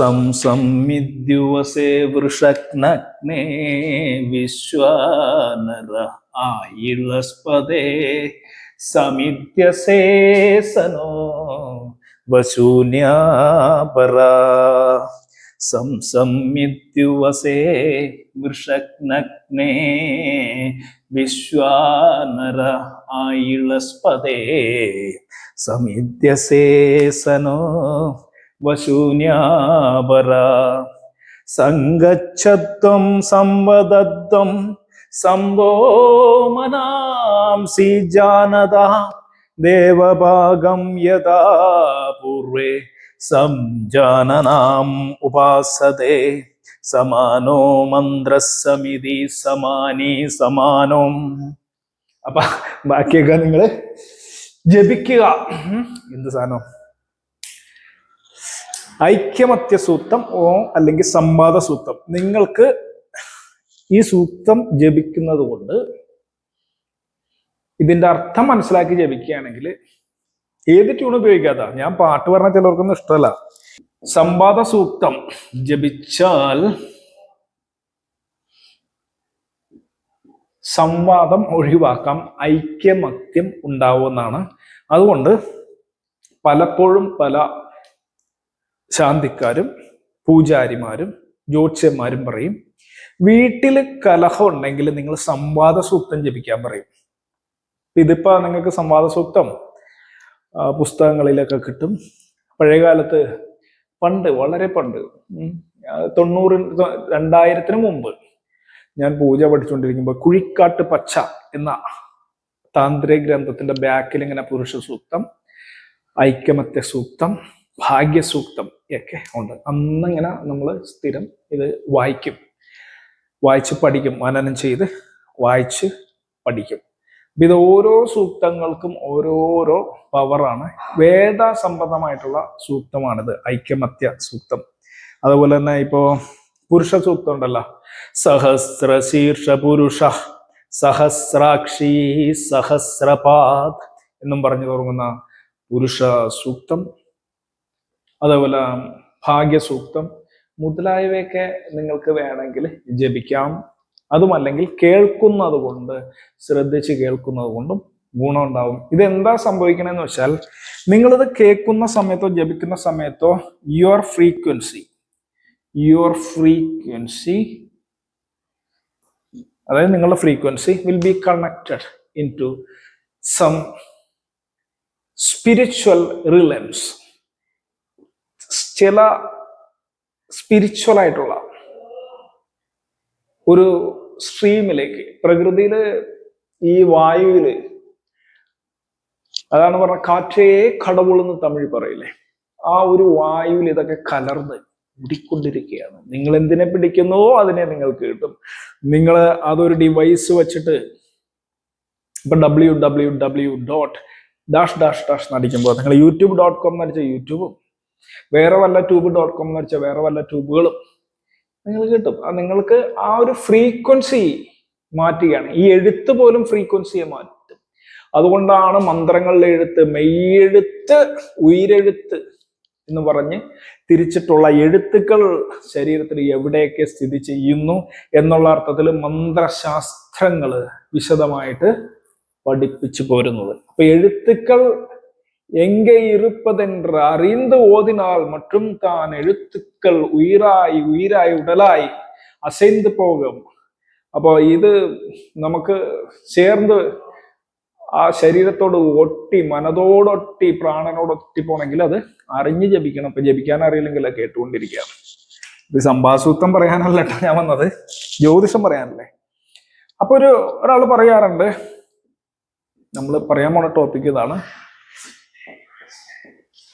സംസംമിദ്യുവസേ വൃഷഗ്നഗ്നേ വിശ്വാനര ആയിളസ്പദേ സമിത്യസേ സനോ വശൂന്യാപര. സംസംമിദ്യുവസേ വൃഷഗ്നഗ്നേ വിശ്വാനര ആയിളസ്പദേ സമിത്യസേ സനോ വശൂന്യാപര. സംഗച്ഛത്വം സംവദത്വം സംഭോ മനാംസി ജാനത. ദേവഭാഗം യഥാ പൂർവേ സംജാനനാം ഉപാസതേ. സമാനോ മന്ത്രസമിതി സമാനി സമാനോ. അപ്പൊ ബാക്കിയൊക്കെ നിങ്ങൾ ജപിക്കുക. എന്ത് സാധനം? ഐക്യമത്യ സൂക്തം ഓ അല്ലെങ്കിൽ സംവാദ സൂക്തം നിങ്ങൾക്ക് ഈ സൂക്തം ജപിക്കുന്നത് കൊണ്ട് ഇതിന്റെ അർത്ഥം മനസ്സിലാക്കി ജപിക്കുകയാണെങ്കിൽ ഏത് ട്യൂൺ ഉപയോഗിക്കാത്ത ഞാൻ പാട്ട് പറഞ്ഞ ചിലർക്കൊന്നും ഇഷ്ടമല്ല. സംവാദ സൂക്തം ജപിച്ചാൽ സംവാദം ഒഴിവാക്കാം ഐക്യമത്യം ഉണ്ടാവുമെന്നാണ്. അതുകൊണ്ട് പലപ്പോഴും പല ശാന്തിക്കാരും പൂജാരിമാരും ജ്യോത്സ്യന്മാരും പറയും വീട്ടിൽ കലഹം ഉണ്ടെങ്കിൽ നിങ്ങൾ സംവാദ സൂക്തം ജപിക്കാൻ പറയും. ഇതിപ്പോ നിങ്ങൾക്ക് സംവാദ സൂക്തം പുസ്തകങ്ങളിലൊക്കെ കിട്ടും. പഴയകാലത്ത് പണ്ട് വളരെ പണ്ട് തൊണ്ണൂറ് രണ്ടായിരത്തിന് മുമ്പ് ഞാൻ പൂജ പഠിച്ചുകൊണ്ടിരിക്കുമ്പോൾ കുഴിക്കാട്ട് പച്ച എന്ന താന്ത്രിക ഗ്രന്ഥത്തിന്റെ ബാക്കിൽ ഇങ്ങനെ പുരുഷ സൂക്തം ഐക്യമത്യ സൂക്തം ഭാഗ്യസൂക്തം ഒക്കെ ഉണ്ട്. അന്നിങ്ങനെ നമ്മൾ സ്ഥിരം ഇത് വായിക്കും. വായിച്ച് പഠിക്കും. മനനം ചെയ്ത് വായിച്ച് പഠിക്കും. ഇത് ഓരോ സൂക്തങ്ങൾക്കും ഓരോരോ പവറാണ് വേദ സംബന്ധമായിട്ടുള്ള സൂക്തമാണിത്. ഐക്യമത്യ സൂക്തം. അതുപോലെ തന്നെ ഇപ്പോ പുരുഷ സൂക്തം ഉണ്ടല്ലോ. സഹസ്ര ശീർഷ പുരുഷ സഹസ്രാക്ഷി സഹസ്രപാദ് എന്നും പറഞ്ഞു തുടങ്ങുന്ന പുരുഷ സൂക്തം. അതേപോലെ ഭാഗ്യസൂക്തം മുതലായവയൊക്കെ നിങ്ങൾക്ക് വേണമെങ്കിൽ ജപിക്കാം. അതുമല്ലെങ്കിൽ കേൾക്കുന്നത് കൊണ്ട് ശ്രദ്ധിച്ച് കേൾക്കുന്നത് കൊണ്ടും ഗുണമുണ്ടാവും ഇതെന്താ സംഭവിക്കണമെന്ന് വെച്ചാൽ നിങ്ങളിത് കേൾക്കുന്ന സമയത്തോ ജപിക്കുന്ന സമയത്തോ യുവർ ഫ്രീക്വൻസി യുവർ ഫ്രീക്വൻസി അതായത് നിങ്ങളുടെ frequency will be connected in to some spiritual realms ചില സ്പിരിച്വൽ ആയിട്ടുള്ള ഒരു സ്ട്രീമിലേക്ക് പ്രകൃതിയിൽ ഈ വായുവിൽ അതാണ് പറഞ്ഞ കാറ്റേ കടവുളെന്ന് തമിഴ് പറയില്ലേ ആ ഒരു വായുവിൽ ഇതൊക്കെ കലർന്ന് ഓടിക്കൊണ്ടിരിക്കുകയാണ് നിങ്ങൾ എന്തിനെ പിടിക്കുന്നുവോ അതിനെ നിങ്ങൾക്ക് കിട്ടും. നിങ്ങൾ അതൊരു ഡിവൈസ് വെച്ചിട്ട് ഇപ്പൊ W W W dot dash dash dash നടിക്കുമ്പോൾ നിങ്ങൾ യൂട്യൂബ് ഡോട്ട് കോം നടിച്ച യൂട്യൂബും വേറെ വല്ല ട്യൂബ് ഡോട്ട് കോം എന്ന് വെച്ചാൽ വേറെ വല്ല ട്യൂബുകളും നിങ്ങൾ കിട്ടും. നിങ്ങൾക്ക് ആ ഒരു ഫ്രീക്വൻസി മാറ്റുകയാണ്. ഈ എഴുത്ത് പോലും ഫ്രീക്വൻസിയെ മാറ്റും. അതുകൊണ്ടാണ് മന്ത്രങ്ങളിലെ എഴുത്ത് മെയ്യെഴുത്ത് ഉയരെഴുത്ത് എന്ന് പറഞ്ഞ് തിരിച്ചിട്ടുള്ള എഴുത്തുക്കൾ ശരീരത്തിൽ എവിടെയൊക്കെ സ്ഥിതി ചെയ്യുന്നു എന്നുള്ള അർത്ഥത്തിൽ മന്ത്രശാസ്ത്രങ്ങൾ വിശദമായിട്ട് പഠിപ്പിച്ചു പോരുന്നത്. അപ്പൊ എഴുത്തുക്കൾ எங்கே இருப்பதென்று அறிந்து ஓதினால் மற்றும் தான் எழுத்துக்கள் உயிராய் உயிராய் உடலாய் அசைந்து போகும். അപ്പോൾ ഇത് നമുക്ക് ചേർന്ന് ആ ശരീരത്തോട് ഒട്ടി മനതോടൊട്ടി പ്രാണനോട് ഒട്ടി പോണെങ്കിൽ അത് അറിഞ്ഞ് ജപിക്കണം. ഇപ്പൊ ജപിക്കാൻ അറിയില്ലെങ്കിൽ അത് ഇത് സംഭാസൂത്രം പറയാനല്ല കേട്ടോ ഞാൻ വന്നത്. ജ്യോതിഷം പറയാനല്ലേ? അപ്പൊ ഒരു ഒരാൾ പറയാറുണ്ട്. നമ്മൾ പറയാൻ പോണ ടോപ്പിക് ഇതാണ്.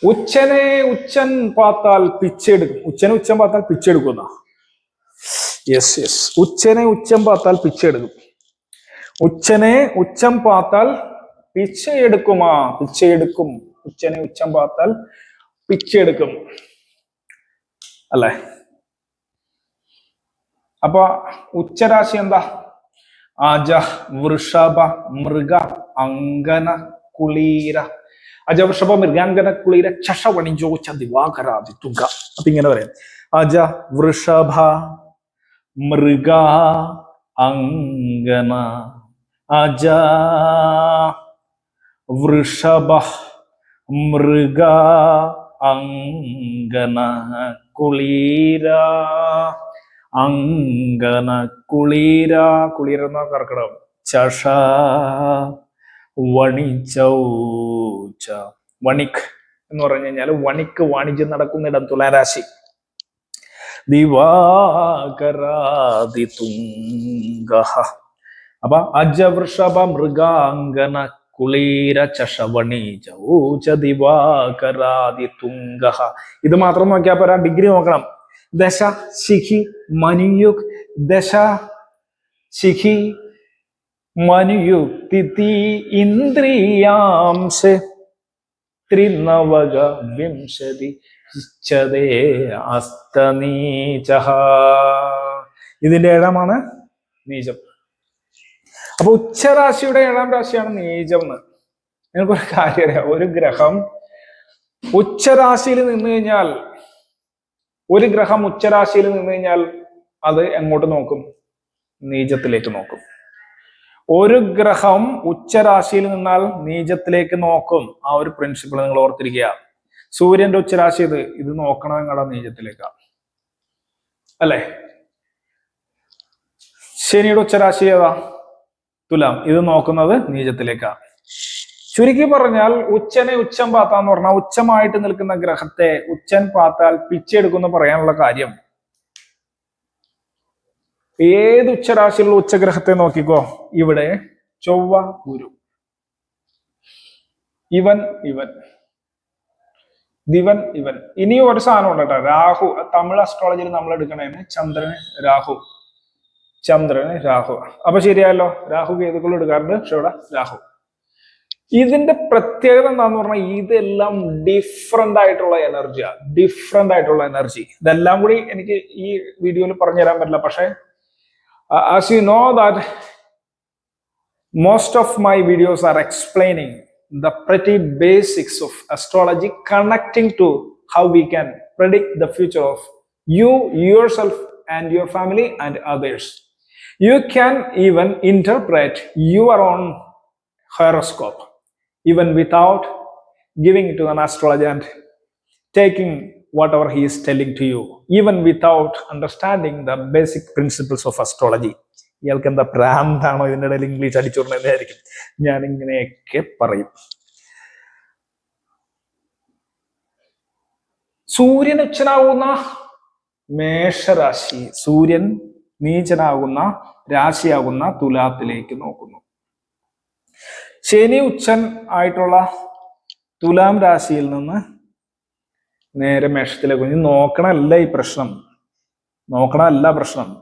ഉച്ചനെ ഉച്ചൻ പാത്താൽ പിച്ചെടുക്കും. ഉച്ചനെ ഉച്ചൻ പാത്താൽ പിച്ചെടുക്കുന്ന യെസ് യെസ് ഉച്ചനെ ഉച്ചം പാത്താൽ പിച്ചെടുക്കും. ഉച്ചനെ ഉച്ചം പാത്താൽ പിച്ചയെടുക്കുമാ പിച്ചയെടുക്കും ഉച്ചനെ ഉച്ചം പാത്താൽ പിച്ചെടുക്കും. അല്ലേ? അപ്പൊ ഉച്ചരാശി എന്താ? ആജ വൃഷഭ മൃഗ അങ്കന കുളീര അജവൃഷഭ മൃഗാങ്കന ചഷവണി ചഷവണിജോച്ച ദിവാകരാതി തുക അപ്പൊ ഇങ്ങനെ പറയാം. അജ വൃഷഭ മൃഗ അങ്കന. അജ വൃഷഭ മൃഗ അങ്കന കുളീര അങ്കന കുളീര. കുളീര എന്ന ചഷ വണിച്ചൗച്ച വണിക് എന്ന് പറഞ്ഞു കഴിഞ്ഞാൽ വണിക്ക് വാണിജ്യം നടക്കുന്നിടം തുലാരാശി. ദിവാകരാതി തുംഗ അപ്പൊ അജവൃഷഭ മൃഗാംഗന കുളീര ചഷവണി ചൗച ദിവാകരാതി തുംഗ ഇത് മാത്രം നോക്കിയാൽ പോരാ ഡിഗ്രി നോക്കണം. ദശ ശിഖി മനുയുഗ് ദശ ശിഖി മനുയുക്തി ഇന്ദ്രിയാംശ ത്രിനവക വിംശതി ചതേ അസ്തനീച ഇതിന്റെ ഏഴാമാണ്? നീചം. അപ്പൊ ഉച്ചരാശിയുടെ ഏഴാം രാശിയാണ് നീചം എന്ന്. നിങ്ങൾക്കൊരു കാര്യം അറിയാം. ഒരു ഗ്രഹം ഉച്ചരാശിയിൽ നിന്ന് കഴിഞ്ഞാൽ ഒരു ഗ്രഹം ഉച്ചരാശിയിൽ നിന്ന് കഴിഞ്ഞാൽ അത് എങ്ങോട്ട് നോക്കും? നീചത്തിലേക്ക് നോക്കും. ഒരു ഗ്രഹം ഉച്ചരാശിയിൽ നിന്നാൽ നീചത്തിലേക്ക് നോക്കും. ആ ഒരു പ്രിൻസിപ്പിൾ നിങ്ങൾ ഓർത്തിരിക്കുക. സൂര്യന്റെ ഉച്ചരാശി ഇത് ഇത് നോക്കണം നിങ്ങളുടെ നീചത്തിലേക്കാ. അല്ലേ? ശനിയുടെ ഉച്ചരാശി ഏതാ? തുലാം. ഇത് നോക്കുന്നത് നീചത്തിലേക്കാ. ചുരുക്കി പറഞ്ഞാൽ ഉച്ചനെ ഉച്ചം പാത്താന്ന് പറഞ്ഞാൽ ഉച്ചമായിട്ട് നിൽക്കുന്ന ഗ്രഹത്തെ ഉച്ചൻ പാത്താൽ പിച്ചെടുക്കുന്നു പറയാനുള്ള കാര്യം. ഏത് ഉച്ചരാശിയിലുള്ള ഉച്ചഗ്രഹത്തെ നോക്കിക്കോ? ഇവിടെ ചൊവ്വ ഗുരു. ഇവൻ ഇവൻ. ദിവൻ ഇവൻ. ഇനിയും ഒരു സാധനം ഉണ്ട് കേട്ടോ. രാഹു. തമിഴ് അസ്ട്രോളജിയിൽ നമ്മൾ എടുക്കണേന് ചന്ദ്രന് രാഹു. ചന്ദ്രന് രാഹു. അപ്പൊ ശരിയായല്ലോ. രാഹു കേതുക്കൾ എടുക്കാറുണ്ട്. പക്ഷെ ഇവിടെ രാഹു. ഇതിന്റെ പ്രത്യേകത എന്താന്ന് പറഞ്ഞാൽ ഇതെല്ലാം ഡിഫറെന്റ് ആയിട്ടുള്ള എനർജിയാണ് ഡിഫറെന്റ് ആയിട്ടുള്ള എനർജി ഇതെല്ലാം കൂടി എനിക്ക് ഈ വീഡിയോയിൽ പറഞ്ഞു തരാൻ പറ്റില്ല. പക്ഷെ Uh, as you know that most of my videos are explaining the pretty basics of astrology connecting to how we can predict the future of you, yourself and your family and others. You can even interpret your own horoscope even without giving it to an astrologer and taking whatever he is telling to you even without understanding the basic principles of astrology. ഇയാൾക്ക് എന്താ പ്രാന്താണോ ഇതിന്റെ ഇടയിൽ English അടിച്ചുകൊണ്ടതായിരിക്കും ഞാൻ ഇങ്ങനെയൊക്കെ പറയും. സൂര്യൻ ഉച്ചനാകുന്ന മേഷരാശി സൂര്യൻ നീചനാകുന്ന രാശിയാകുന്ന തുലാത്തിലേക്ക് നോക്കുന്നു. ശനി ഉച്ചൻ ആയിട്ടുള്ള തുലാം രാശിയിൽ നിന്ന് നേരെ മേഷത്തിലേക്ക് ഇനി നോക്കണമല്ല ഈ പ്രശ്നം. നോക്കണമല്ല പ്രശ്നം.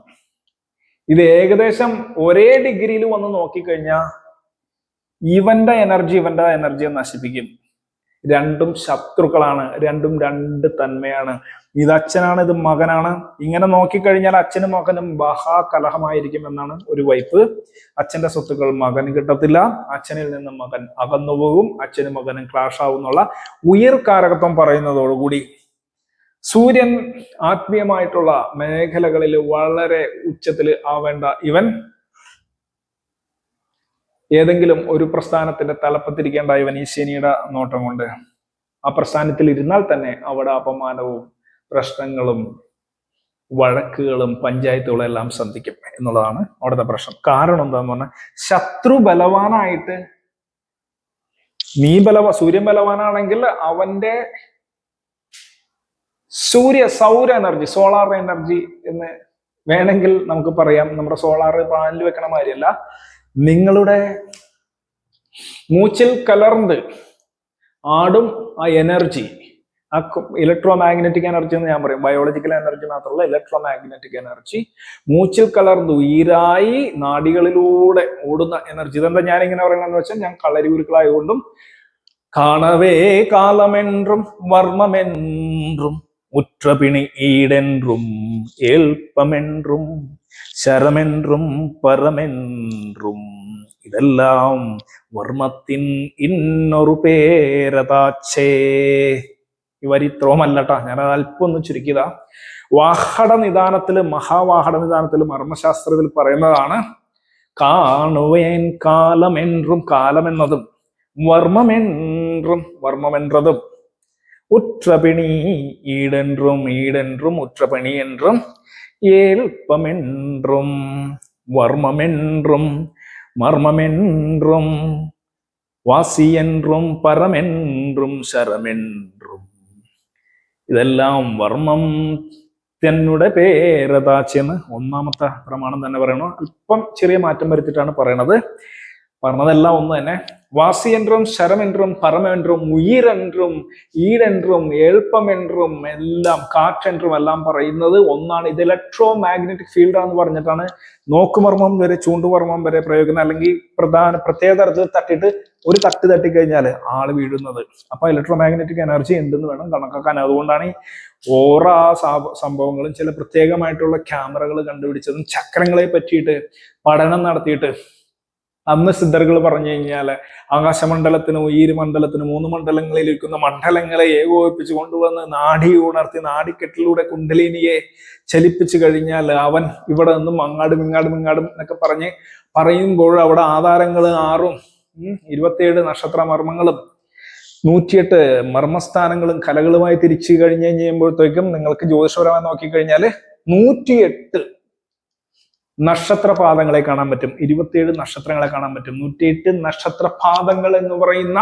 ഇത് ഏകദേശം ഒരേ ഡിഗ്രിയിൽ വന്ന് നോക്കിക്കഴിഞ്ഞാൽ ഇവന്റെ എനർജി ഇവന്റെ എനർജിയെ നശിപ്പിക്കും. രണ്ടും ശത്രുക്കളാണ് രണ്ടും രണ്ട് തന്മയാണ്. ഇത് അച്ഛനാണ് ഇത് മകനാണ്. ഇങ്ങനെ നോക്കിക്കഴിഞ്ഞാൽ അച്ഛനും മകനും മഹാകലഹമായിരിക്കും എന്നാണ് ഒരു വൈപ്പ്. അച്ഛന്റെ സ്വത്തുക്കൾ മകൻ കിട്ടത്തില്ല അച്ഛനിൽ നിന്ന് മകൻ അകന്നു പോകും അച്ഛനും മകനും ക്ലാഷ് ആവുന്നുള്ള ഉയർ കാരകത്വം പറയുന്നതോടുകൂടി സൂര്യൻ ആത്മീയമായിട്ടുള്ള മേഖലകളിൽ വളരെ ഉച്ചത്തിൽ ആവേണ്ട ഇവൻ ഏതെങ്കിലും ഒരു പ്രസ്ഥാനത്തിന്റെ തലപ്പത്തിരിക്കേണ്ട ഇവൻ ശനിയുടെ നോട്ടം കൊണ്ട് ആ പ്രസ്ഥാനത്തിൽ ഇരുന്നാൽ തന്നെ അവിടെ അപമാനവും പ്രശ്നങ്ങളും വഴക്കുകളും പഞ്ചായത്തുകളും എല്ലാം ശ്രദ്ധിക്കും എന്നുള്ളതാണ് അവിടുത്തെ പ്രശ്നം. കാരണം എന്താന്ന് പറഞ്ഞാൽ ശത്രു ബലവാനായിട്ട് നീ ബലവ സൂര്യൻ ബലവാനാണെങ്കിൽ അവന്റെ സൂര്യ സൗര എനർജി സോളാർ എനർജി എന്ന് വേണമെങ്കിൽ നമുക്ക് പറയാം. നമ്മുടെ സോളാർ പാനൽ വെക്കണ മാതിരിയല്ല. നിങ്ങളുടെ മൂച്ചിൽ കലർന്ന് ആടും ആ എനർജി ആ ഇലക്ട്രോ മാഗ്നറ്റിക് എനർജി എന്ന് ഞാൻ പറയും. ബയോളജിക്കൽ എനർജി മാത്രമല്ല ഇലക്ട്രോ മാഗ്നറ്റിക് എനർജി മൂച്ചിൽ കലർന്ന് ഉയരായി നാടികളിലൂടെ ഓടുന്ന എനർജി ഇതെന്താ ഞാൻ ഇങ്ങനെ പറയണമെന്ന് വെച്ചാൽ ഞാൻ കളരി കളരിഗുരുക്കളായതുകൊണ്ടും കാണവേ കാലമെൻറും വർണമെൻറും ഉറ്റപിണി ഈടെൻറും ഏൽപ്പമെൻറും ശരമെൻറും പരമെൻറും ഇതെല്ലാം വർമ്മത്തിൻ ഇന്നൊരു പേരതാച്ചേ. ഈ ഞാൻ ഞാനത് അല്പം ഒന്ന് ചുരുക്കിയത. വാഹട നിദാനത്തിൽ മഹാവാഹട നിദാനത്തിൽ മർമ്മശാസ്ത്രത്തിൽ പറയുന്നതാണ് കാണുവേൻ കാലമെന്നും കാലമെന്നതും വർമ്മമെൻറും വർമ്മമെൻറതും உற்றபிணி ஈடென்றும் ஈடென்றும் உற்றபணி என்றும் ஏல்பமென்றும் வர்மமென்றும் மர்மமென்றும் வாசி என்றும் பரமென்றும் ഇതെല്ലാം വർമ്മം തന്നുടെ പേരതാച്ചെന്ന് ഒന്നാമത്തെ പ്രമാണം തന്നെ പറയണോ? അല്പം ചെറിയ മാറ്റം വരുത്തിയിട്ടാണ് പറയണത്. പറഞ്ഞതെല്ലാം ഒന്ന് തന്നെ. വാസിയെൻറും ശരമെൻറും പരമെൻറും ഉയരൻറും ഈരെൻറും എളുപ്പമെൻറും എല്ലാം കാറ്റെൻറും എല്ലാം പറയുന്നത് ഒന്നാണ്. ഇത് ഇലക്ട്രോ മാഗ്നറ്റിക് ഫീൽഡാന്ന് പറഞ്ഞിട്ടാണ് നോക്കുമർമ്മം വരെ ചൂണ്ടുമർമ്മം വരെ പ്രയോഗിക്കുന്നത്. അല്ലെങ്കിൽ പ്രധാന പ്രത്യേക തരത്തിൽ തട്ടിട്ട് ഒരു തട്ട് തട്ടിക്കഴിഞ്ഞാൽ ആൾ വീഴുന്നത്. അപ്പൊ ഇലക്ട്രോ മാഗ്നറ്റിക് എനർജി ഉണ്ടെന്ന് വേണം കണക്കാക്കാൻ. അതുകൊണ്ടാണ് ഈ ആ സംഭവങ്ങളും ചില പ്രത്യേകമായിട്ടുള്ള ക്യാമറകൾ കണ്ടുപിടിച്ചതും ചക്രങ്ങളെ പറ്റിയിട്ട് പഠനം നടത്തിയിട്ട് അന്ന് സിദ്ധർകൾ പറഞ്ഞു കഴിഞ്ഞാൽ ആകാശമണ്ഡലത്തിനും ഉയര് മണ്ഡലത്തിനും മൂന്ന് മണ്ഡലങ്ങളിൽ ഇരിക്കുന്ന മണ്ഡലങ്ങളെ ഏകോപിപ്പിച്ച് കൊണ്ടുവന്ന് നാടി ഉണർത്തി നാടിക്കെട്ടിലൂടെ കുണ്ടലിനിയെ ചലിപ്പിച്ചു കഴിഞ്ഞാൽ അവൻ ഇവിടെ നിന്നും അങ്ങാടും ഇങ്ങാടും ഇങ്ങാടും എന്നൊക്കെ പറഞ്ഞ് പറയുമ്പോൾ അവിടെ ആധാരങ്ങൾ ആറും ഇരുപത്തിയേഴ് നക്ഷത്ര മർമ്മങ്ങളും നൂറ്റിയെട്ട് മർമ്മസ്ഥാനങ്ങളും കലകളുമായി തിരിച്ചു കഴിഞ്ഞ് കഴിയുമ്പോഴത്തേക്കും നിങ്ങൾക്ക് ജ്യോതിഷപരമായി നോക്കിക്കഴിഞ്ഞാൽ നൂറ്റിയെട്ട് നക്ഷത്രപാദങ്ങളെ കാണാൻ പറ്റും. ഇരുപത്തിയേഴ് നക്ഷത്രങ്ങളെ കാണാൻ പറ്റും. നൂറ്റിയെട്ട് നക്ഷത്രപാദങ്ങൾ എന്ന് പറയുന്ന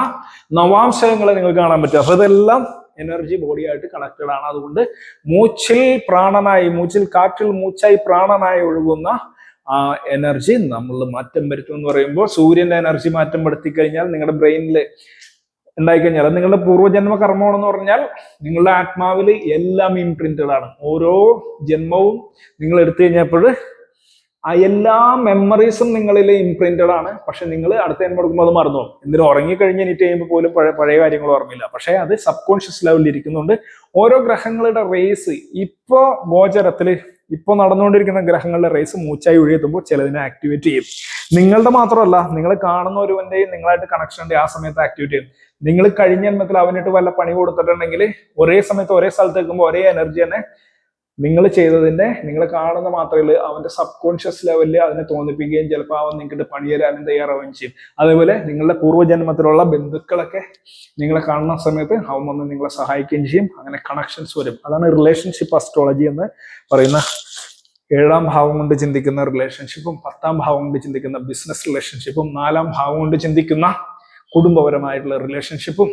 നവാംശങ്ങളെ നിങ്ങൾക്ക് കാണാൻ പറ്റും. അപ്പൊ ഇതെല്ലാം എനർജി ബോഡിയായിട്ട് കണക്റ്റഡ് ആണ്. അതുകൊണ്ട് മൂച്ചിൽ പ്രാണനായി മൂച്ചിൽ കാറ്റിൽ മൂച്ചായി പ്രാണനായി ഒഴുകുന്ന ആ എനർജി നമ്മൾ മാറ്റം വരുത്തും എന്ന് പറയുമ്പോൾ സൂര്യന്റെ എനർജി മാറ്റം പെടുത്തി കഴിഞ്ഞാൽ നിങ്ങളുടെ ബ്രെയിനിൽ ഉണ്ടായിക്കഴിഞ്ഞാൽ അത് നിങ്ങളുടെ പൂർവജന്മ കർമ്മമാണെന്ന് പറഞ്ഞാൽ നിങ്ങളുടെ ആത്മാവിൽ എല്ലാം ഇംപ്രിന്റഡ് ആണ്. ഓരോ ജന്മവും നിങ്ങൾ എടുത്തു കഴിഞ്ഞപ്പോൾ ആ എല്ലാ മെമ്മറീസും നിങ്ങളിൽ ഇംപ്രിന്റഡ് ആണ്. പക്ഷെ നിങ്ങൾ അടുത്ത ജന്മം കൊടുക്കുമ്പോൾ അത് മറന്നു. എന്തിനും ഉറങ്ങിക്കഴിഞ്ഞ് എനിക്ക് കഴിയുമ്പോൾ പോലും പഴയ പഴയ കാര്യങ്ങൾ ഓർമ്മയില്ല. പക്ഷെ അത് സബ് കോൺഷ്യസ് ലെവലിൽ ഇരിക്കുന്നുണ്ട്. ഓരോ ഗ്രഹങ്ങളുടെ റേസ് ഇപ്പോ ഗോചരത്തിൽ ഇപ്പോൾ നടന്നുകൊണ്ടിരിക്കുന്ന ഗ്രഹങ്ങളുടെ റേസ് മൂച്ചായി ഒഴിയെത്തുമ്പോൾ ചിലതിനെ ആക്ടിവേറ്റ് ചെയ്യും. നിങ്ങളുടെ മാത്രമല്ല നിങ്ങൾ കാണുന്ന ഒരുവന്റെയും നിങ്ങളായിട്ട് കണക്ഷൻ ഉണ്ട് ആ സമയത്ത് ആക്ടിവേറ്റ് ചെയ്യും. നിങ്ങൾ കഴിഞ്ഞ ജന്മത്തിൽ അവനിട്ട് വല്ല പണി കൊടുത്തിട്ടുണ്ടെങ്കിൽ ഒരേ സമയത്ത് ഒരേ സ്ഥലത്ത് നിൽക്കുമ്പോൾ ഒരേ എനർജി തന്നെ നിങ്ങൾ ചെയ്തതിന്റെ നിങ്ങൾ കാണുന്ന മാത്രമല്ല അവന്റെ സബ് കോൺഷ്യസ് ലെവലിൽ അതിനെ തോന്നിപ്പിക്കുകയും ചിലപ്പോൾ അവൻ നിങ്ങൾക്ക് പണി തരാനും തയ്യാറാവുകയും ചെയ്യും. അതേപോലെ നിങ്ങളുടെ പൂർവജന്മത്തിലുള്ള ബന്ധുക്കളൊക്കെ നിങ്ങളെ കാണുന്ന സമയത്ത് അവൻ വന്ന് നിങ്ങളെ സഹായിക്കുകയും ചെയ്യും. അങ്ങനെ കണക്ഷൻസ് വരും. അതാണ് റിലേഷൻഷിപ്പ് അസ്ട്രോളജി എന്ന് പറയുന്ന ഏഴാം ഭാവം കൊണ്ട് ചിന്തിക്കുന്ന റിലേഷൻഷിപ്പും പത്താം ഭാവം കൊണ്ട് ചിന്തിക്കുന്ന ബിസിനസ് റിലേഷൻഷിപ്പും നാലാം ഭാവം കൊണ്ട് ചിന്തിക്കുന്ന കുടുംബപരമായിട്ടുള്ള റിലേഷൻഷിപ്പും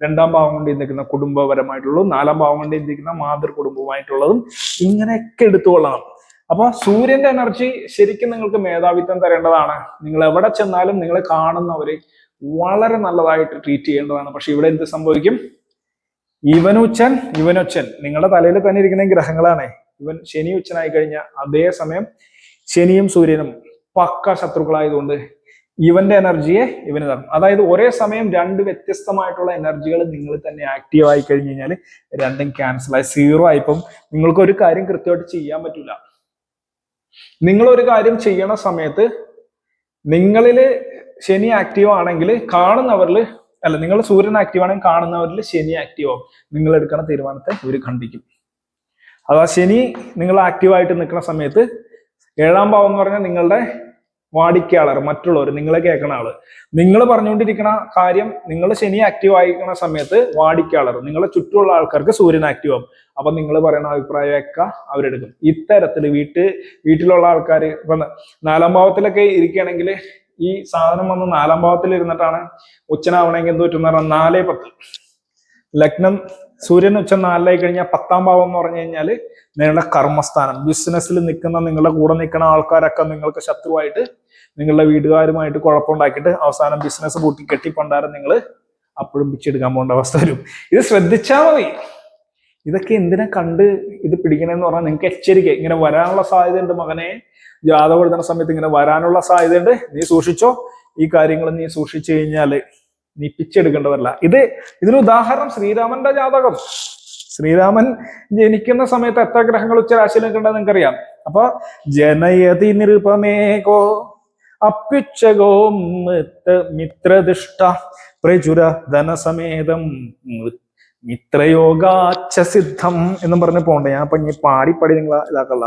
രണ്ടാം ഭാവം കൊണ്ട് ചിന്തിക്കുന്ന കുടുംബപരമായിട്ടുള്ളതും നാലാം ഭാവം കൊണ്ട് ചിന്തിക്കുന്ന മാതൃ കുടുംബമായിട്ടുള്ളതും ഇങ്ങനെയൊക്കെ എടുത്തുകൊള്ളണം. അപ്പൊ സൂര്യന്റെ എനർജി ശരിക്കും നിങ്ങൾക്ക് മേധാവിത്വം തരേണ്ടതാണ്. നിങ്ങൾ എവിടെ ചെന്നാലും നിങ്ങളെ കാണുന്നവരെ വളരെ നല്ലതായിട്ട് ട്രീറ്റ് ചെയ്യേണ്ടതാണ്. പക്ഷെ ഇവിടെ എന്ത് സംഭവിക്കും? ഇവനുച്ചൻ ഇവനുച്ചൻ നിങ്ങളുടെ തലയിൽ തന്നെ ഇരിക്കുന്ന ഗ്രഹങ്ങളാണ്. ഇവൻ ശനി ഉച്ചനായി കഴിഞ്ഞ അതേസമയം ശനിയും സൂര്യനും പക്ക ശത്രുക്കളായതുകൊണ്ട് ഇവന്റെ എനർജിയെ ഇവന് തരണം അതായത് ഒരേ സമയം രണ്ട് വ്യത്യസ്തമായിട്ടുള്ള എനർജികൾ നിങ്ങൾ തന്നെ ആക്റ്റീവ് ആയി കഴിഞ്ഞു കഴിഞ്ഞാൽ രണ്ടും ക്യാൻസൽ ആയി സീറോ ആയിപ്പം നിങ്ങൾക്ക് ഒരു കാര്യം കൃത്യമായിട്ട് ചെയ്യാൻ പറ്റില്ല നിങ്ങൾ ഒരു കാര്യം ചെയ്യണ സമയത്ത് നിങ്ങളിൽ ശനി ആക്റ്റീവ് ആണെങ്കിൽ കാണുന്നവരിൽ അല്ല നിങ്ങൾ സൂര്യൻ ആക്റ്റീവ് ആണെങ്കിൽ കാണുന്നവരിൽ ശനി ആക്റ്റീവ് ആവും. നിങ്ങൾ എടുക്കുന്ന തീരുമാനത്തെ ഇവർ ഖണ്ഡിക്കും. അതാ ശനി നിങ്ങൾ ആക്റ്റീവായിട്ട് നിൽക്കുന്ന സമയത്ത് ഏഴാം ഭാവം എന്ന് പറഞ്ഞാൽ നിങ്ങളുടെ വാടിക്കയാളർ മറ്റുള്ളവർ നിങ്ങളെ കേൾക്കണ ആൾ. നിങ്ങൾ പറഞ്ഞുകൊണ്ടിരിക്കുന്ന കാര്യം നിങ്ങൾ ശനി ആക്റ്റീവ് ആയിരിക്കുന്ന സമയത്ത് വാടിക്കയാളർ നിങ്ങളെ ചുറ്റുമുള്ള ആൾക്കാർക്ക് സൂര്യൻ ആക്റ്റീവ് ആവും. അപ്പൊ നിങ്ങൾ പറയുന്ന അഭിപ്രായമൊക്കെ അവരെടുക്കും. ഇത്തരത്തിൽ വീട്ട് വീട്ടിലുള്ള ആൾക്കാർ ഇപ്പൊ നാലാം ഭാവത്തിലൊക്കെ ഇരിക്കുകയാണെങ്കിൽ ഈ സാധനം വന്ന് നാലാം ഭാവത്തിൽ ഇരുന്നിട്ടാണ് ഉച്ചനാവണമെങ്കിൽ എന്ത് പറ്റുന്ന പറഞ്ഞാൽ നാലേ പത്ത്. ലഗ്നം സൂര്യൻ ഉച്ച നാലിലായി കഴിഞ്ഞാൽ പത്താം ഭാവം എന്ന് പറഞ്ഞു കഴിഞ്ഞാൽ നിങ്ങളുടെ കർമ്മസ്ഥാനം. ബിസിനസ്സിൽ നിൽക്കുന്ന നിങ്ങളുടെ കൂടെ നിൽക്കുന്ന ആൾക്കാരൊക്കെ നിങ്ങൾക്ക് ശത്രുവായിട്ട് നിങ്ങളുടെ വീട്ടുകാരുമായിട്ട് കുഴപ്പമുണ്ടാക്കിയിട്ട് അവസാനം ബിസിനസ് പൂട്ടി കെട്ടിപ്പണ്ടാരം നിങ്ങൾ അപ്പോഴും പിച്ചെടുക്കാൻ പോകേണ്ട അവസ്ഥ വരും. ഇത് ശ്രദ്ധിച്ചാൽ മതി. ഇതൊക്കെ എന്തിനാ കണ്ട് ഇത് പിടിക്കണമെന്ന് പറഞ്ഞാൽ നിങ്ങൾക്ക് എച്ചരിക്ക. ഇങ്ങനെ വരാനുള്ള സാധ്യതയുണ്ട് മകനെ. ജാതകം എഴുതുന്ന സമയത്ത് ഇങ്ങനെ വരാനുള്ള സാധ്യതയുണ്ട്. നീ സൂക്ഷിച്ചോ. ഈ കാര്യങ്ങൾ നീ സൂക്ഷിച്ചു കഴിഞ്ഞാൽ നീ പിച്ചെടുക്കേണ്ടതല്ല ഇത് ഇതിന് ഉദാഹരണം ശ്രീരാമന്റെ ജാതകം. ശ്രീരാമൻ ജനിക്കുന്ന സമയത്ത് എത്ര ഗ്രഹങ്ങൾ ഉച്ചരാശിയിൽ ഉണ്ടെന്ന് നിങ്ങൾക്കറിയാം. അപ്പൊ ജനയതി നിരുപമേകോ അപ്യുച്ചകോ മിത്രദിഷ്ട പ്രചുര ധനസമേതം മിത്രയോഗാച്ച സിദ്ധം എന്നും പറഞ്ഞ് പോണ്ടേ. ഞാൻ അപ്പൊ ഇനി പാടി പാടി നിങ്ങൾ ഇതാക്കല്ല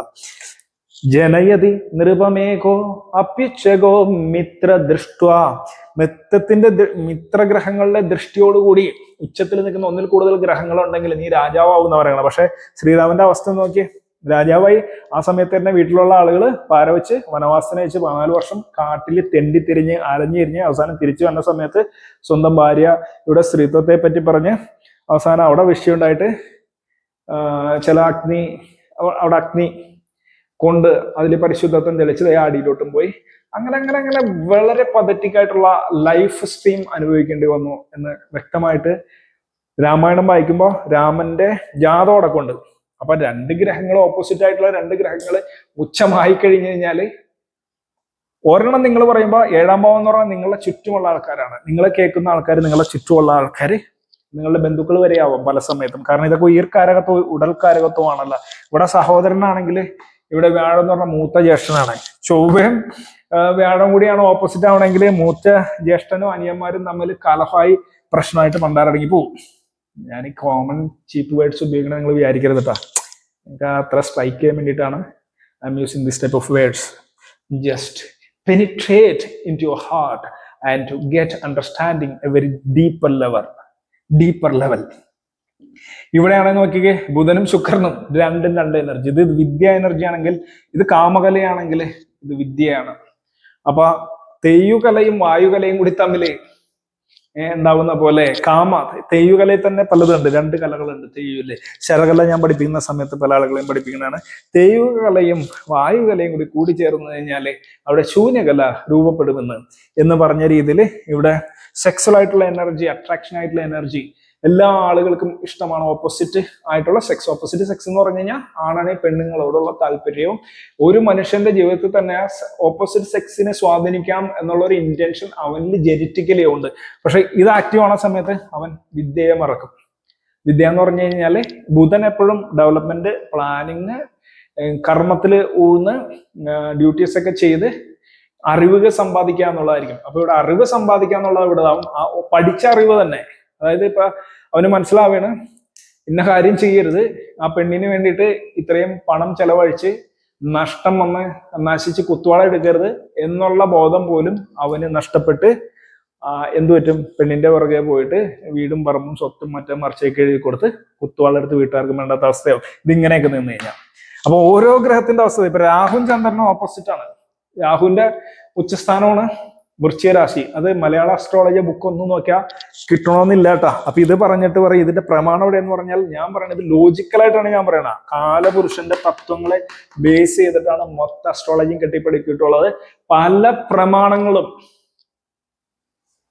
ജനയതി നൃപമേകോ അപ്യുച്ചകോ മിത്ര ദൃഷ്ട മിത്രത്തിന്റെ മിത്രഗ്രഹങ്ങളുടെ ദൃഷ്ടിയോടുകൂടി ഉച്ചത്തിൽ നിൽക്കുന്ന ഒന്നിൽ കൂടുതൽ ഗ്രഹങ്ങളുണ്ടെങ്കിൽ നീ രാജാവാകുന്ന പറയണം പക്ഷെ ശ്രീരാമന്റെ അവസ്ഥ നോക്കി രാജാവായി ആ സമയത്ത് തന്നെ വീട്ടിലുള്ള ആളുകൾ പാര വെച്ച് വനവാസത്തിന് വെച്ച് പതിനാല് വർഷം കാട്ടിൽ തെണ്ടി തിരിഞ്ഞ് അലഞ്ഞിരിഞ്ഞ് അവസാനം തിരിച്ചു വന്ന സമയത്ത് സ്വന്തം ഭാര്യ ഇവിടെ സ്ത്രീത്വത്തെ പറ്റി പറഞ്ഞ് അവസാനം അവിടെ വിഷയമുണ്ടായിട്ട് ചില അഗ്നി അവ- അവിടെ അഗ്നി കൊണ്ട് അതിൽ പരിശുദ്ധത്വം തെളിച്ച് ആ അടിയിലോട്ടും പോയി. അങ്ങനെ അങ്ങനെ അങ്ങനെ വളരെ പതറ്റിക് ആയിട്ടുള്ള ലൈഫ് സ്ട്രീം അനുഭവിക്കേണ്ടി വന്നു എന്ന് വ്യക്തമായിട്ട് രാമായണം വായിക്കുമ്പോൾ രാമന്റെ ജാതോടെ ഉണ്ട് അപ്പൊ രണ്ട് ഗ്രഹങ്ങൾ ഓപ്പോസിറ്റ് ആയിട്ടുള്ള രണ്ട് ഗ്രഹങ്ങൾ ഉച്ചമായി കഴിഞ്ഞു കഴിഞ്ഞാൽ ഒരെണ്ണം നിങ്ങൾ പറയുമ്പോൾ ഏഴാം ഭാവം എന്ന് പറഞ്ഞാൽ നിങ്ങളുടെ ചുറ്റുമുള്ള ആൾക്കാരാണ്. നിങ്ങളെ കേൾക്കുന്ന ആൾക്കാർ നിങ്ങളുടെ ചുറ്റുമുള്ള ആൾക്കാർ നിങ്ങളുടെ ബന്ധുക്കൾ വരെ ആവും പല സമയത്തും. കാരണം ഇതൊക്കെ ഉയർക്കാരകത്വം ഉടൽക്കാരകത്വമാണല്ലോ ഇവിടെ സഹോദരനാണെങ്കിൽ ഇവിടെ വ്യാഴം എന്ന് പറഞ്ഞാൽ മൂത്ത ജ്യേഷ്ഠനാണ്. ചൊവ്വയും വ്യാഴം കൂടിയാണ് ഓപ്പോസിറ്റ് ആവണമെങ്കിൽ മൂത്ത ജ്യേഷ്ഠനും അനിയന്മാരും തമ്മിൽ കലഹായി പ്രശ്നമായിട്ട് പണ്ടാറടങ്ങി പോകും ഞാൻ ഈ കോമൺ ചീപ്പ് വേർഡ്സ് ഉപയോഗിക്കണം നിങ്ങൾ വിചാരിക്കരുത് കേട്ടോ എനിക്ക് അത്ര സ്ട്രൈക്ക് ചെയ്യാൻ വേണ്ടിയിട്ടാണ് I am using this type of words just penetrate in to your heart and to get understanding a very deeper level deeper level ഇവിടെയാണ് നോക്കിക്കേ ബുധനും ശുക്രനും രണ്ടും രണ്ട് എനർജി ഇത് വിദ്യ എനർജി ആണെങ്കിൽ ഇത് കാമകലയാണെങ്കിൽ ഇത് വിദ്യയാണ്. അപ്പൊ തെയ്യുകലയും വായുകലയും കൂടി തമ്മിൽ ഉണ്ടാവുന്ന പോലെ കാമ. തെയ്യുകലയിൽ തന്നെ പലതുണ്ട്. രണ്ട് കലകളുണ്ട്. തെയ്യുല്ലേ ശരകല ഞാൻ പഠിപ്പിക്കുന്ന സമയത്ത് പല ആളുകളെയും പഠിപ്പിക്കുന്നതാണ്. തെയ്യുകലയും വായുകലയും കൂടി കൂടി ചേർന്ന് കഴിഞ്ഞാൽ അവിടെ ശൂന്യകല രൂപപ്പെടുമെന്ന് എന്ന് പറഞ്ഞ രീതിയിൽ ഇവിടെ സെക്സൽ ആയിട്ടുള്ള എനർജി അട്രാക്ഷൻ ആയിട്ടുള്ള എനർജി എല്ലാ ആളുകൾക്കും ഇഷ്ടമാണ് ഓപ്പോസിറ്റ് ആയിട്ടുള്ള സെക്സ് ഓപ്പോസിറ്റ് സെക്സ് എന്ന് പറഞ്ഞു കഴിഞ്ഞാൽ ആണാണ് പെണ്ണുങ്ങളോടുള്ള താല്പര്യവും. ഒരു മനുഷ്യന്റെ ജീവിതത്തിൽ തന്നെ ഓപ്പോസിറ്റ് സെക്സിനെ സ്വാധീനിക്കാം എന്നുള്ള ഒരു ഇന്റൻഷൻ അവനിൽ ജനറ്റിക്കലി ഉണ്ട്. പക്ഷെ ഇത് ആക്റ്റീവ് ആണ സമയത്ത് അവൻ വിദ്യയെ മറക്കും. വിദ്യ എന്ന് പറഞ്ഞു കഴിഞ്ഞാൽ ബുധൻ എപ്പോഴും ഡെവലപ്മെന്റ് പ്ലാനിങ് കർമ്മത്തിൽ ഊന്ന് ഡ്യൂട്ടീസ് ഒക്കെ ചെയ്ത് അറിവുകൾ സമ്പാദിക്കുക എന്നുള്ളതായിരിക്കും. അപ്പൊ ഇവിടെ അറിവ് സമ്പാദിക്കുക എന്നുള്ളത് ഇവിടെ ആ പഠിച്ച അറിവ് തന്നെ അതായത് ഇപ്പൊ അവന് മനസ്സിലാവാണ് ഇന്ന കാര്യം ചെയ്യരുത് ആ പെണ്ണിന് വേണ്ടിയിട്ട് ഇത്രയും പണം ചെലവഴിച്ച് നഷ്ടം വന്ന് നശിച്ച് കുത്തുവാള എടുക്കരുത് എന്നുള്ള ബോധം പോലും അവന് നഷ്ടപ്പെട്ട് എന്തു പറ്റും? പെണ്ണിന്റെ പുറകെ പോയിട്ട് വീടും പറമ്പും സ്വത്തും മറ്റേ മറിച്ചേക്ക് എഴുതി കൊടുത്ത് കുത്തുവാളെടുത്ത് വീട്ടുകാർക്കും വേണ്ടാത്ത അവസ്ഥയാവും. ഇതിങ്ങനെയൊക്കെ നിന്ന് കഴിഞ്ഞാൽ അപ്പൊ ഓരോ ഗ്രഹത്തിന്റെ അവസ്ഥ ഇപ്പൊ രാഹുൻ ചന്ദ്രനും ഓപ്പോസിറ്റ് ആണ്. രാഹുവിന്റെ ഉച്ചസ്ഥാനമാണ് വൃശ്ചിക രാശി അത് മലയാള അസ്ട്രോളജി ബുക്ക് ഒന്നും നോക്കിയാൽ കിട്ടണമെന്നില്ല കേട്ടാ. അപ്പൊ ഇത് പറഞ്ഞിട്ട് പറയും ഇതിന്റെ പ്രമാണം എവിടെ എന്ന് പറഞ്ഞാൽ ഞാൻ പറയണത് ലോജിക്കലായിട്ടാണ് ഞാൻ പറയണത്. കാലപുരുഷന്റെ തത്വങ്ങളെ ബേസ് ചെയ്തിട്ടാണ് മൊത്തം അസ്ട്രോളജിയും കെട്ടിപ്പടുക്കിയിട്ടുള്ളത്. പല പ്രമാണങ്ങളും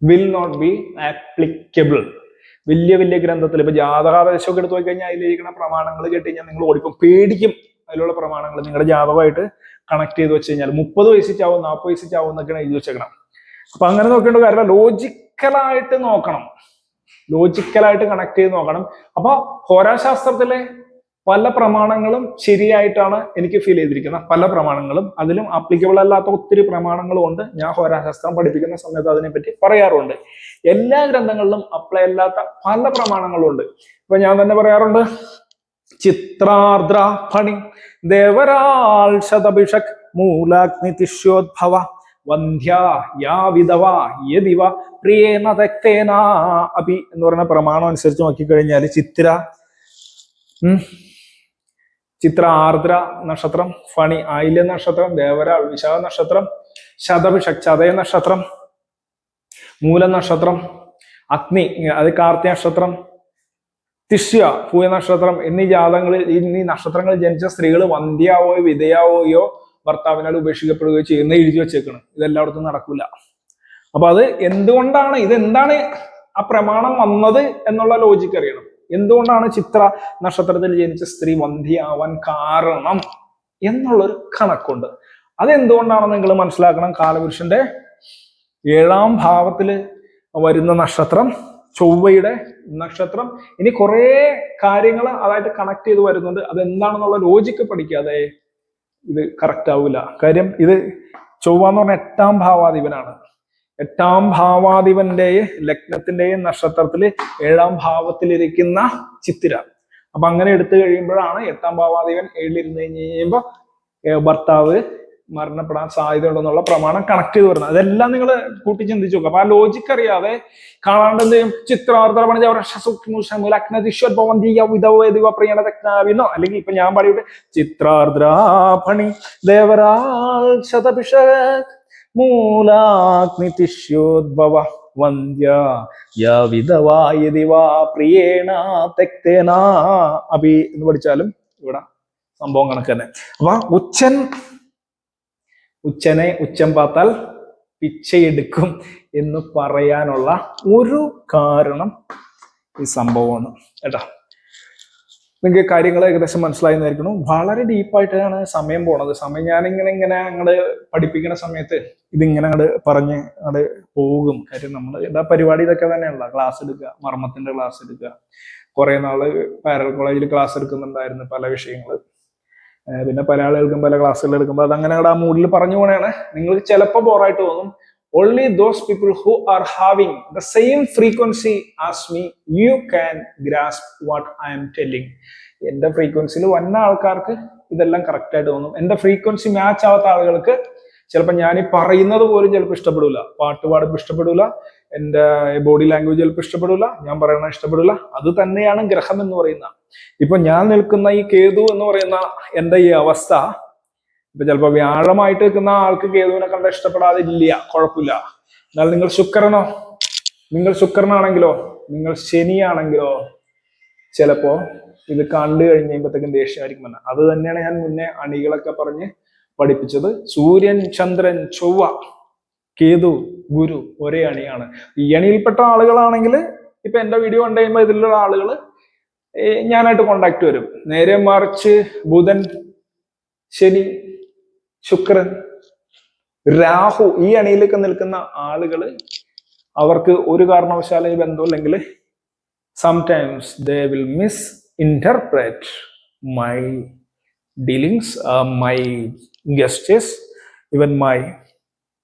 വിൽ നോട്ട് ബി ആപ്ലിക്കബിൾ വലിയ വലിയ ഗ്രന്ഥത്തിൽ ഇപ്പൊ ജാതകാദേശമൊക്കെ എടുത്തു കഴിഞ്ഞാൽ അതിലിരിക്കുന്ന പ്രമാണങ്ങൾ കേട്ട് കഴിഞ്ഞാൽ നിങ്ങൾ ഓടിക്കും പേടിക്കും. അതിലുള്ള പ്രമാണങ്ങൾ നിങ്ങളുടെ ജാതകമായിട്ട് കണക്ട് ചെയ്ത് വെച്ച് കഴിഞ്ഞാൽ മുപ്പത് വയസ്സിച്ചാവും നാൽപ്പത് വയസ്സിച്ചാവും എന്നൊക്കെയാണ് എഴുതി വെച്ചേക്കണം അപ്പൊ അങ്ങനെ നോക്കേണ്ട കാര്യമില്ല. ലോജിക്കലായിട്ട് നോക്കണം. ലോജിക്കലായിട്ട് കണക്ട് ചെയ്ത് നോക്കണം. അപ്പൊ ഹോരാശാസ്ത്രത്തിലെ പല പ്രമാണങ്ങളും ശരിയായിട്ടാണ് എനിക്ക് ഫീൽ ചെയ്തിരിക്കുന്നത്. പല പ്രമാണങ്ങളും. അതിലും ആപ്ലിക്കബിൾ അല്ലാത്ത ഒത്തിരി പ്രമാണങ്ങളും ഉണ്ട്. ഞാൻ ഹോരാശാസ്ത്രം പഠിപ്പിക്കുന്ന സമയത്ത് അതിനെപ്പറ്റി പറയാറുണ്ട്. എല്ലാ ഗ്രന്ഥങ്ങളിലും അപ്ലൈ അല്ലാത്ത പല പ്രമാണങ്ങളും ഉണ്ട്. ഇപ്പൊ ഞാൻ തന്നെ പറയാറുണ്ട്. ചിത്രാർദ്ര ഫണി ദേവരാൾ ശതഭിഷക് മൂലാഗ്നി തിഷ്യോദ്ഭവ വന്ധ്യ യാ വിധവ യതിവ പ്രിയേന തക്തേന അപി എന്ന് പറയുന്ന പ്രമാണം അനുസരിച്ച് നോക്കിക്കഴിഞ്ഞാൽ ചിത്ര ചിത്ര ആർദ്ര നക്ഷത്രം ഫണി ആയില്യ നക്ഷത്രം ദേവരാൾ വിശാഖ നക്ഷത്രം ശതഭിഷക് ചതയ നക്ഷത്രം മൂല നക്ഷത്രം അഗ്നി അത് കാർത്തിക നക്ഷത്രം തിഷ്യ പൂയ നക്ഷത്രം എന്നീ ജാതങ്ങളിൽ എന്നീ നക്ഷത്രങ്ങളിൽ ജനിച്ച സ്ത്രീകൾ വന്ധ്യാവോയോ വിധയാവോയോ ഭർത്താവിനാൽ ഉപേക്ഷിക്കപ്പെടുകയോ ചെയ്യുന്ന എഴുതി വെച്ചേക്കണം. ഇതെല്ലായിടത്തും നടക്കില്ല അപ്പൊ അത് എന്തുകൊണ്ടാണ് ഇതെന്താണ് ആ പ്രമാണം വന്നത് എന്നുള്ള ലോജിക്ക് അറിയണം. എന്തുകൊണ്ടാണ് ചിത്ര നക്ഷത്രത്തിൽ ജനിച്ച സ്ത്രീ വന്ധിയാവാൻ കാരണം എന്നുള്ളൊരു കണക്കുണ്ട്. അതെന്തുകൊണ്ടാണെന്ന് നിങ്ങൾ മനസ്സിലാക്കണം? കാലപുരുഷന്റെ ഏഴാം ഭാവത്തിൽ വരുന്ന നക്ഷത്രം ചൊവ്വയുടെ നക്ഷത്രം. ഇനി കുറേ കാര്യങ്ങൾ അതായത് കണക്ട് ചെയ്ത് വരുന്നുണ്ട്. അതെന്താണെന്നുള്ള ലോജിക്ക് പഠിക്കാതെ ഇത് കറക്റ്റ് ആവില്ല കാര്യം ഇത് ചൊവ്വ എന്ന് പറഞ്ഞ എട്ടാം ഭാവാധിപനാണ്. എട്ടാം ഭാവാധിപന്റെ ലഗ്നത്തിന്റെയും നക്ഷത്രത്തിൽ ഏഴാം ഭാവത്തിലിരിക്കുന്ന ചിത്തിര. അപ്പൊ അങ്ങനെ എടുത്തു കഴിയുമ്പോഴാണ് എട്ടാം ഭാവാധിപൻ ഏഴിലിരുന്ന് കഴിഞ്ഞ് കഴിയുമ്പോൾ ഭർത്താവ് മരണപ്പെടാൻ സാധ്യതയുണ്ടെന്നുള്ള പ്രമാണം കണക്ട് ചെയ്ത് വരുന്നത്. അതെല്ലാം നിങ്ങൾ കൂട്ടി ചിന്തിച്ചു നോക്കുക അപ്പൊ ആ ലോജിക്ക് അറിയാതെ കാണാണ്ട് എന്ത് ചെയ്യും? ചിത്രാർദ്രപണിജോ അല്ലെങ്കിൽ ഇപ്പൊ ഞാൻ പാടിയിട്ട് ചിത്രാർദ്രാപണി ദേവരാൾ ശതഭിഷ അഭി എന്ന് പഠിച്ചാലും ഇവിടെ സംഭവം കണക്ക് തന്നെ. അപ്പൊ ഉച്ചൻ ഉച്ചനെ ഉച്ചം പാത്താൽ പിച്ചയെടുക്കും എന്ന് പറയാനുള്ള ഒരു കാരണം ഈ സംഭവമാണ്. കേട്ടോ? നിങ്ങൾക്ക് കാര്യങ്ങൾ ഏകദേശം മനസ്സിലായി മനസ്സിലായെന്നായിരിക്കണം വളരെ ഡീപ്പായിട്ടാണ് സമയം പോണത്. സമയം ഞാനിങ്ങനെ ഇങ്ങനെ അങ്ങോട്ട് പഠിപ്പിക്കുന്ന സമയത്ത് ഇതിങ്ങനെ അങ്ങട് പറഞ്ഞ് അങ്ങട് പോകും. കാര്യം നമ്മൾ ഇതാ പരിപാടി ഇതൊക്കെ തന്നെയുള്ള ക്ലാസ് എടുക്കുക മർമ്മത്തിന്റെ ക്ലാസ് എടുക്കുക. കുറെ നാൾ പാരൽ കോളേജിൽ ക്ലാസ് എടുക്കുന്നുണ്ടായിരുന്നു പല വിഷയങ്ങൾ പിന്നെ പല ആളുകൾക്കും പല ക്ലാസ്സുകൾ എടുക്കുമ്പോൾ അത് അങ്ങനെ ആ മൂഡിൽ പറഞ്ഞു പോകണയാണ് നിങ്ങൾക്ക് ചിലപ്പോൾ ബോറായിട്ട് തോന്നും. Only those people who are having the same frequency as me you can grasp what I am telling എന്റെ ഫ്രീക്വൻസിയിൽ വന്ന ആൾക്കാർക്ക് ഇതെല്ലാം കറക്റ്റ് ആയിട്ട് തോന്നും. എന്റെ ഫ്രീക്വൻസി മാച്ച് ആവാത്ത ആളുകൾക്ക് ചിലപ്പോൾ ഞാൻ ഈ പറയുന്നത് പോലും ചിലപ്പോൾ ഇഷ്ടപ്പെടില്ല പാട്ട് പാടുമ്പോൾ ഇഷ്ടപ്പെടില്ല എന്റെ ബോഡി ലാംഗ്വേജ് ചിലപ്പോൾ ഇഷ്ടപ്പെടില്ല ഞാൻ പറയണ ഇഷ്ടപ്പെടില്ല അത് തന്നെയാണ് ഗ്രഹം എന്ന് പറയുന്ന ഇപ്പൊ ഞാൻ നിൽക്കുന്ന ഈ കേതു എന്ന് പറയുന്ന എന്റെ ഈ അവസ്ഥ ഇപ്പൊ ചിലപ്പോ വ്യാഴമായിട്ട് നിൽക്കുന്ന ആൾക്ക് കേതുവിനെ കണ്ട ഇഷ്ടപ്പെടാതില്ല കുഴപ്പമില്ല. എന്നാൽ നിങ്ങൾ ശുക്രനോ നിങ്ങൾ ശുക്രനാണെങ്കിലോ നിങ്ങൾ ശനിയാണെങ്കിലോ ചിലപ്പോ ഇത് കണ്ടു കഴിഞ്ഞ് കഴിയുമ്പോഴത്തേക്കും ദേഷ്യമായിരിക്കും വന്നെ. അത് തന്നെയാണ് ഞാൻ മുന്നേ അണികളൊക്കെ പറഞ്ഞ് പഠിപ്പിച്ചത്. സൂര്യൻ ചന്ദ്രൻ ചൊവ്വ കേതു ഗുരു ഒരേ അണിയാണ്. ഈ അണിയിൽപ്പെട്ട ആളുകളാണെങ്കിൽ ഇപ്പൊ എന്റെ വീഡിയോ കണ്ടു കഴിയുമ്പോൾ ഇതിലുള്ള ആളുകൾ ഞാനായിട്ട് കോണ്ടാക്ട് വരും. നേരെ മറിച്ച് ബുധൻ ശനി ശുക്രൻ രാഹു ഈ അണിയിലൊക്കെ നിൽക്കുന്ന ആളുകൾ അവർക്ക് ഒരു കാരണവശാലും ഈ some sometimes they will misinterpret my dealings my gestures even my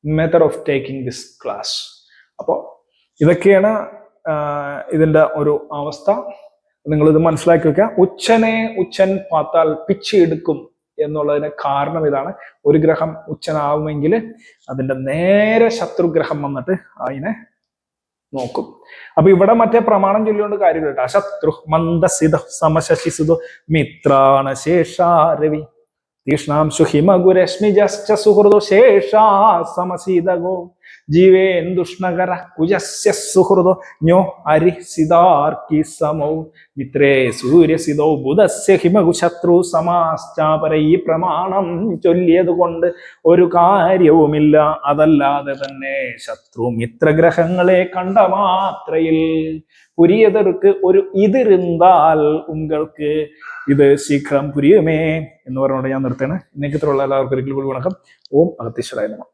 method of taking this class അപ്പോൾ ഇതൊക്കെയാണ് ഇതിന്റെ ഒരു അവസ്ഥ. നിങ്ങൾ ഇത് മനസ്സിലാക്കി വെക്കുക. ഉച്ചനെ ഉച്ചൻ പാത്താൽ പിച്ചെടുക്കും എന്നുള്ളതിന് കാരണം ഇതാണ്. ഒരു ഗ്രഹം ഉച്ചനാവുമെങ്കിൽ അതിന്റെ നേരെ ശത്രുഗ്രഹം വന്നിട്ട് അതിനെ നോക്കും. അപ്പൊ ഇവിടെ മറ്റേ പ്രമാണം ചൊല്ലിക്കൊണ്ട് കാര്യം കേട്ടോ. ശത്രു മന്ദസിത സമശശിസുതോ മിത്രാണ ശേഷാരവി തീഷ്ണാംശു ഹിമഗുരശ്മിജശ്ച സുഹൃദോ ശേഷാ സമസീതഗോ ജീവേന്ദുഷ്ണകര കുജസ്യ സുഹൃദോ ഞോ അരി സിതാർക്കി സമൗ. മിത്രേ സൂര്യസിതോ ബുധസ്യ ഹിമകുശത്രു സമാശ്ചാപര ഈ പ്രമാണം ചൊല്ലിയത് കൊണ്ട് ഒരു കാര്യവുമില്ല. അതല്ലാതെ തന്നെ ശത്രു മിത്രഗ്രഹങ്ങളെ കണ്ട മാത്രയിൽ പുരിയതർക്ക് ഒരു ഇതിരുന്താൽ ഉങ്ങൾക്ക് ഇത് ശീഘ്രം പുരിയുമേ എന്ന് പറഞ്ഞുകൊണ്ട് ഞാൻ നിർത്തുകയാണ്. ഇന്നേക്കത്തുള്ള എല്ലാവർക്കും ഒരിക്കൽ കൂടി വണക്കം. ഓം അഗത്യശ്വരായ നമ.